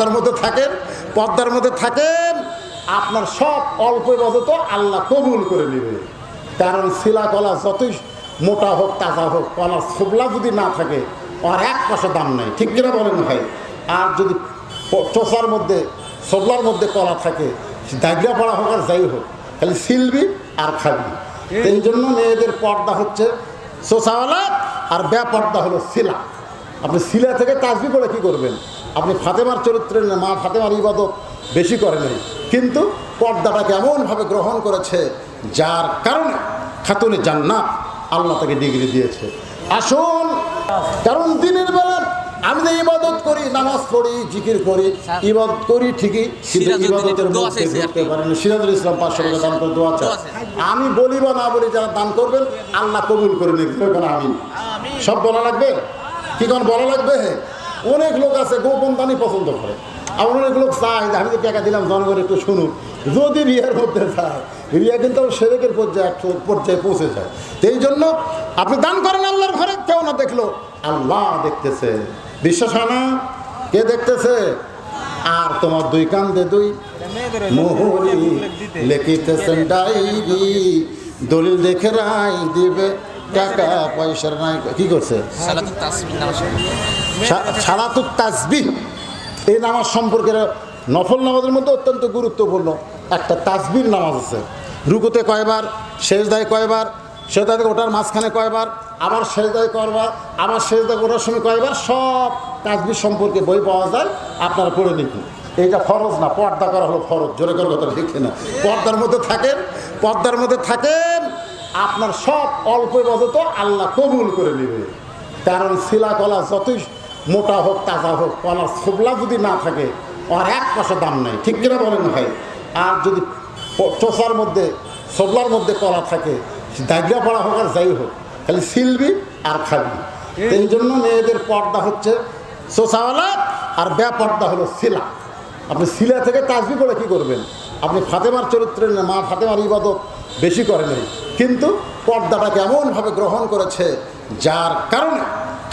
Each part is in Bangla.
পর্দার মধ্যে থাকেন পর্দার মধ্যে থাকেন আপনার সব অল্প ইবাদত আল্লাহ কবুল করে নেবে। কারণ শিলা কলা যতই মোটা হোক তাজা হোক কলার ছোবলা যদি না থাকে আর এক পয়সা দাম নেই। ঠিক কিনা বলেন ভাই? আর যদি চোষার মধ্যে ছোবলার মধ্যে কলা থাকে দাগড়া পড়া হোক আর যাই হোক খালি সিলবি আর খাবি। এই জন্য মেয়েদের পর্দা হচ্ছে চোষাওয়ালা আর ব্যাপর্দা হলো শিলা। আপনি শিলা থেকে তাজবি করে কি করবেন? আপনি ফাতেমার চরিত্রের না, মা ফাতেমার ইবাদত বেশি করে নেই। কিন্তু পর্দাটাকে এমনভাবে গ্রহণ করেছে যার কারণে খাতুনে জান্নাত আল্লাহ তাকে ডিগ্রি দিয়েছে। আসুন কারণ দিনের বেলা আমি যে ইবাদত করি নামাজ পড়ি জিকির করি ইবাদত করি ঠিকই কিন্তু ইবাদতের মধ্যে ঢুকতে পারেন। সিরাজুল ইসলাম পাঁচশো টাকা দান করে দোয়া চাই। আমি বলি বা না বলি যারা দান করবেন আল্লাহ কবুল করে নেবেন আমি সব বলা লাগবে? কি কোন বলা লাগবে? অনেক লোক আছে গোপন দানই পছন্দ করে আর অনেক লোক চায় যে, আমি যে টাকা দিলাম, জনগণ একটু শুনুক। যদি রিয়ার মধ্যে চায় রিয়া কিন্তু সেরেকের পর্যায়ে পর্যায়ে পৌঁছে যায়। এই জন্য আপনি দান করেন আল্লাহর ঘরে, কেউ না দেখল, আল্লাহ দেখতেছে। বিশ্বাস হয় না? কে দেখতেছে? আর তোমার দুই কান্দে দুই মোহরি লিখিতেছেন ডাইরি দলিল দেখে রাই দিবে, টাকা পয়সার নাই। কি করছে? সালাতুত তাসবিহ। এই নামাজ সম্পর্কে নফল নামাজের মধ্যে অত্যন্ত গুরুত্বপূর্ণ একটা তাজবির নামাজ আছে। রুকুতে কয়বার শেষদায় কয়বার শেষদায় থেকে ওঠার মাঝখানে কয়বার, আবার শেষদায় কয়বার, আবার শেষদায় ওঠার সময় কয়বার, সব তাজবির সম্পর্কে বই পাওয়া যায়, আপনারা পড়ে নিন এইটা ফরজ না, পর্দা করা হলো ফরজ, জোরে করার কথা লিখে না পর্দার মধ্যে থাকেন, পর্দার মধ্যে থাকেন, আপনার সব অল্প ইবাদত আল্লাহ কবুল করে নেবে। কারণ শিলা কলা যতই মোটা হোক তাজা হোক কলার ছোবলা যদি না থাকে আর এক পয়সা দাম নেই। ঠিক কিনা বলেন ভাই? আর যদি চোষার মধ্যে ছোবলার মধ্যে কলা থাকে দাগড়া পড়া হোক আর যাই হোক খালি সিলবি আর খাবি। এই জন্য মেয়েদের পর্দা হচ্ছে চোষাওয়ালা আর ব্যাপর্দা হলো শিলা। আপনি শিলা থেকে তাজবি করে কি করবেন? আপনি ফাতেমার চরিত্রের না, মা ফাতেমার ইবাদত বেশি করে নেই। কিন্তু পর্দাটাকে এমনভাবে গ্রহণ করেছে যার কারণে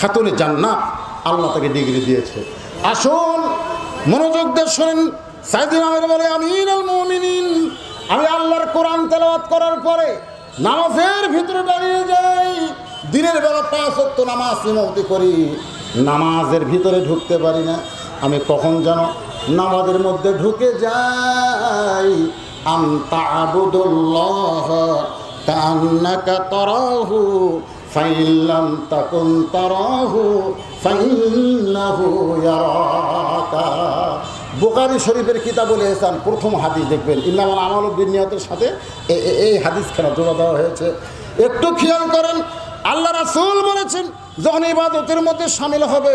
খাতুনে জান্নাত আল্লাহ তাকে ডিগ্রি দিয়েছে। আসুন, মনোযোগ দিয়ে শোনেন। সাইদিন আমের বলে মুমিনিন। আমি আল্লাহর কোরআন তেলাওয়াত করার পরে নামাজের ভিতরে দাঁড়িয়ে যাই। দিনের বেলা পাঁচ অক্ট নামাজ ইমামতি করি। নামাজের ভিতরে ঢুকতে পারি না। আমি কখন যেন নামাজের মধ্যে ঢুকে যাই। আন্তা আবুদুল্লাহ কান্নাকা তরাহু ফাইল্লাম তাকুন তরাহু, ফাইন্নাহু ইয়ারাকা। বোকারি শরীফের কিতাব এসান প্রথম হাদিস দেখবেন। ইল্লামাল আমল বিনিয়তের সাথে এই হাদিস খেলা জোড়া দেওয়া হয়েছে। একটু খেয়াল করেন, আল্লাহ রাসুল বলেছেন, যখন ইবাদতের মধ্যে সামিল হবে,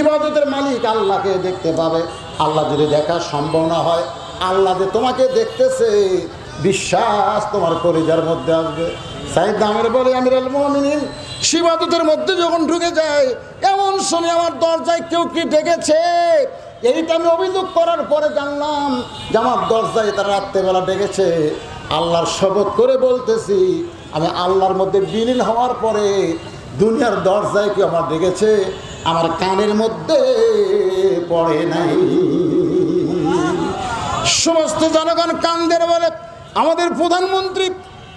ইবাদতের মালিক আল্লাহকে দেখতে পাবে। আল্লাহ যদি দেখা সম্ভব না হয়, আল্লাহ যে তোমাকে দেখতেছে, বিশ্বাস তোমার কলিজার মধ্যে আসবে। সাইদ দামের বলে আমির আল মোহামিন মধ্যে যখন ঢুকে যায়, এমন সময় আমার দরজায় কেউ কি ডেকেছে? এইটা আমি অভিযোগ করার পরে জানলাম যে আমার দরজায় তারা রাত্রেবেলা ডেকেছে। আল্লাহর শপথ করে বলতেছি, আমি আল্লাহর মধ্যে বিলীন হওয়ার পরে দুনিয়ার দরজায় কি আমার ডেকেছে, আমার কানের মধ্যে পড়ে নাই। সমস্ত জনগণ কান্দের বলে, আমাদের প্রধানমন্ত্রী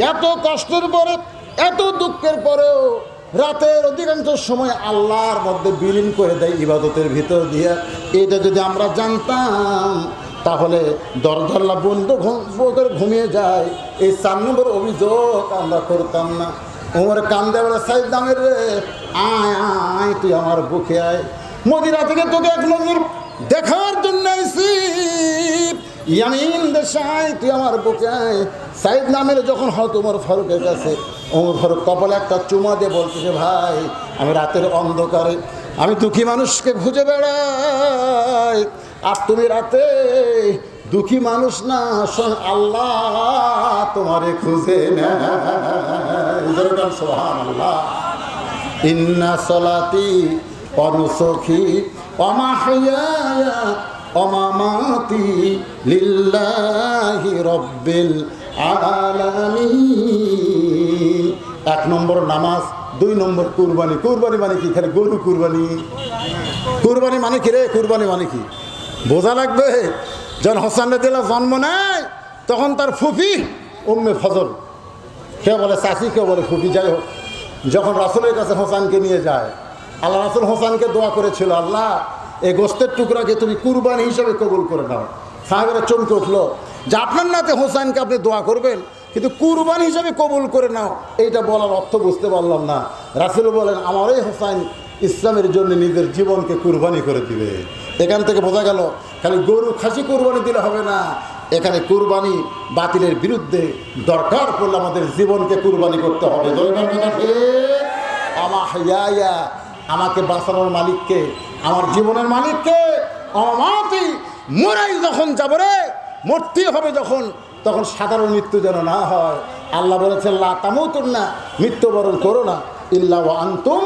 এত কষ্টের পরে, এত দুঃখের পরেও রাতের অধিকাংশ সময় আল্লাহর মধ্যে বিলীন করে দেয় ইবাদতের ভিতর দিয়ে। এটা যদি আমরা জানতাম, তাহলে দরজাল্লা বন্ধ ঘুম- করে ঘুমিয়ে যায়। এই চার নম্বর অভিযোগ আমরা করতাম না। ওমর কান্দে বলে, সাইদ দামের রে, আয় আয়, তুই আমার বুকে আয়। মদিরা থেকে তোকে এক নজর আইসি ইয়ামিন দেশাই, তুই আমার বুকে আয়। সাইদ নামের যখন হয়তো ওমর ফারুকের কাছে, ওমর ফারুক কপালে একটা চুমা দিয়ে বলতেছে, ভাই, আমি রাতের অন্ধকারে, আমি দুঃখী মানুষকে খুঁজে বেড়াই। আর তুমি রাতে দুঃখী মানুষ না, শোন, আল্লাহ তোমারে খুঁজে আল্লাহ ইন্না সলাতি অনুসখী অমাহিয়ায়া অমামাতি লিল্লাহি রব্বিল আলামিন। এক নম্বর নামাজ, দুই নম্বর কুরবানি। কুরবানি মানে কি? খালি গরু কুরবানি। কুরবানি মানে কি রে? কুরবানি মানে কি? বোঝা লাগবে? যখন হোসান দিলা জন্ম নেয় তখন তার ফুফি উম্মে ফজল। কেউ বলে চাষি কেউ বলে ফুফি, যাই হোক। যখন রাসুলের কাছে হোসানকে নিয়ে যায়, আল্লাহ রাসুল হোসানকে দোয়া করেছিল, আল্লাহ এই গোস্তের টুকরাকে তুমি কুরবানি হিসেবে কবুল করে নাও। সাহেবেরা চমকে উঠল যে আপনার নাতে হোসাইনকে আপনি দোয়া করবেন, কিন্তু কুরবানি হিসাবে কবুল করে নাও। এইটা বলার অর্থ বুঝতে পারলাম না। রাসুল বলেন আমার এই হোসাইন ইসলামের জন্য নিজের জীবনকে কুরবানি করে দিবে। এখান থেকে বোঝা গেল, খালি গরু খাসি কুরবানি দিলে হবে না। এখানে কুরবানি বাতিলের বিরুদ্ধে দরকার পড়লে আমাদের জীবনকে কুরবানি করতে হবে? আমাকে বাঁচানোর মালিককে আমার জীবনের মালিককে আমাতি মরাই যখন যাব রে, মরতেই হবে যখন, তখন সাধারণ মৃত্যু যেন না হয়। আল্লাহ বলেছেন, লা তামুতুন না মৃত্যুবরণ করো না, ইল্লা আনতুম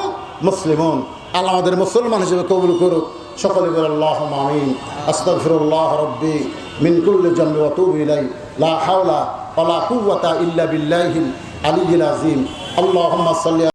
মুসলিমুন। আল্লাহ আমাদের মুসলমান হিসেবে কবুল করুক। সকলে বলে আল্লাহ আমিন। আস্তাগফিরুল্লাহ রব্বি মিন কুল্লি জামবি ওয়া তুবু ইলাই ইল্লা বিল্লাহিল আলিয়্যিল আযীম। আল্লাহুম্মা সাল্লি